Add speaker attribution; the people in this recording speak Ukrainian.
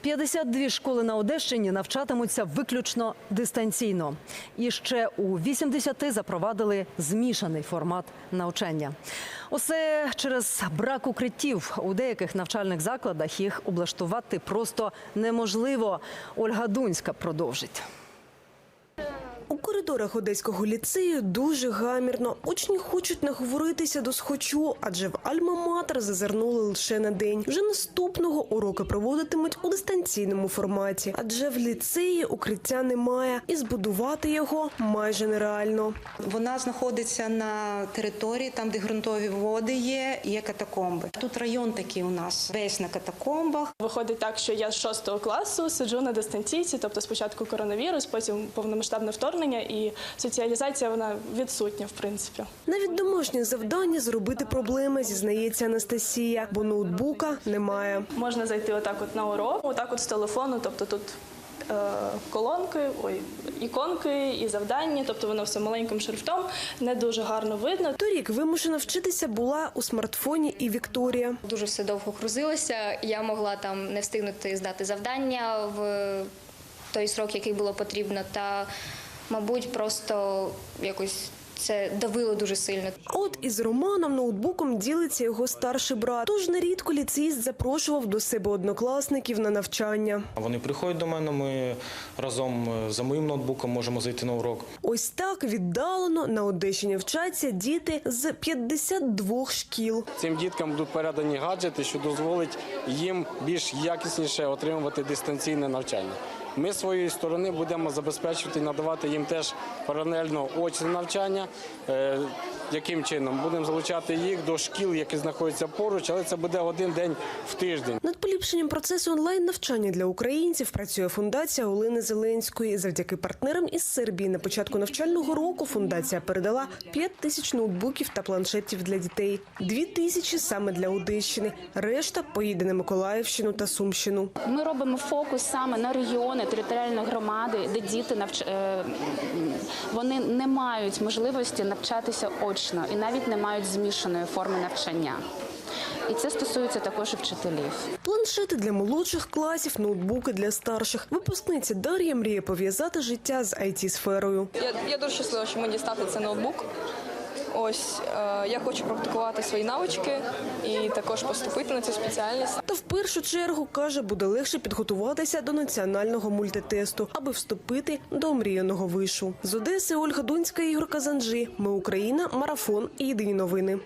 Speaker 1: 52 школи на Одещині навчатимуться виключно дистанційно. І ще у 80 запровадили змішаний формат навчання. Усе через брак укриттів у деяких навчальних закладах їх облаштувати просто неможливо. Ольга Дунська продовжить.
Speaker 2: У коридорах одеського ліцею дуже гамірно. Учні хочуть наговоритися до схочу, адже в Альма-Матер зазирнули лише на день. Вже наступного уроки проводитимуть у дистанційному форматі, адже в ліцеї укриття немає, і збудувати його майже нереально.
Speaker 3: Вона знаходиться на території, там, де ґрунтові води є, є катакомби. Тут район такий у нас весь на катакомбах.
Speaker 4: Виходить так, що я з 6 класу сиджу на дистанційці, тобто спочатку коронавірус, потім повномасштабне вторгнення і соціалізація вона відсутня, в принципі.
Speaker 2: Навіть домашнє завдання зробити проблеми, зізнається Анастасія, бо ноутбука немає.
Speaker 4: Можна зайти отак от на урок, отак от з телефону, тобто тут е, колонки, ой, іконки і завдання, тобто воно все маленьким шрифтом, не дуже гарно видно.
Speaker 2: Торік вимушена вчитися була у смартфоні і Вікторія.
Speaker 5: Дуже все довго грузилося. Я могла там не встигнути здати завдання в той срок, який було потрібно, та, мабуть, просто якось це давило дуже сильно.
Speaker 2: От із Романом ноутбуком ділиться його старший брат. Тож нерідко ліцеїст запрошував до себе однокласників на навчання.
Speaker 6: Вони приходять до мене. Ми разом е, за моїм ноутбуком можемо зайти на урок.
Speaker 2: Ось так віддалено на Одещині вчаться діти з 52 шкіл.
Speaker 7: Цим діткам будуть передані гаджети, що дозволить їм більш якісніше отримувати дистанційне навчання. Ми своєї сторони будемо забезпечувати і надавати їм теж паралельно очне навчання. Яким чином будемо залучати їх до шкіл, які знаходяться поруч, але це буде один день в тиждень.
Speaker 2: Над поліпшенням процесу онлайн навчання для українців працює фундація Олени Зеленської. Завдяки партнерам із Сербії на початку навчального року фундація передала 5 тисяч ноутбуків та планшетів для дітей. Дві тисячі саме для Одещини. Решта поїде на Миколаївщину та Сумщину.
Speaker 8: Ми робимо фокус саме на регіони, територіальні громади, де діти навч... е, вони не мають можливості навчатися очно і навіть не мають змішаної форми навчання. І це стосується також і вчителів.
Speaker 2: Планшети для молодших класів, ноутбуки для старших. Випускниця Дар'я мріє пов'язати життя з it сферою
Speaker 9: Я, я дуже щаслива, що мені дістати цей ноутбук. Ось е, я хочу практикувати свої навички і також поступити на цю спеціальність.
Speaker 2: Та в першу чергу каже, буде легше підготуватися до національного мультитесту, аби вступити до мріяного вишу. З Одеси Ольга Дунська, Ігор Казанжі. Ми Україна. Марафон. Єдині новини.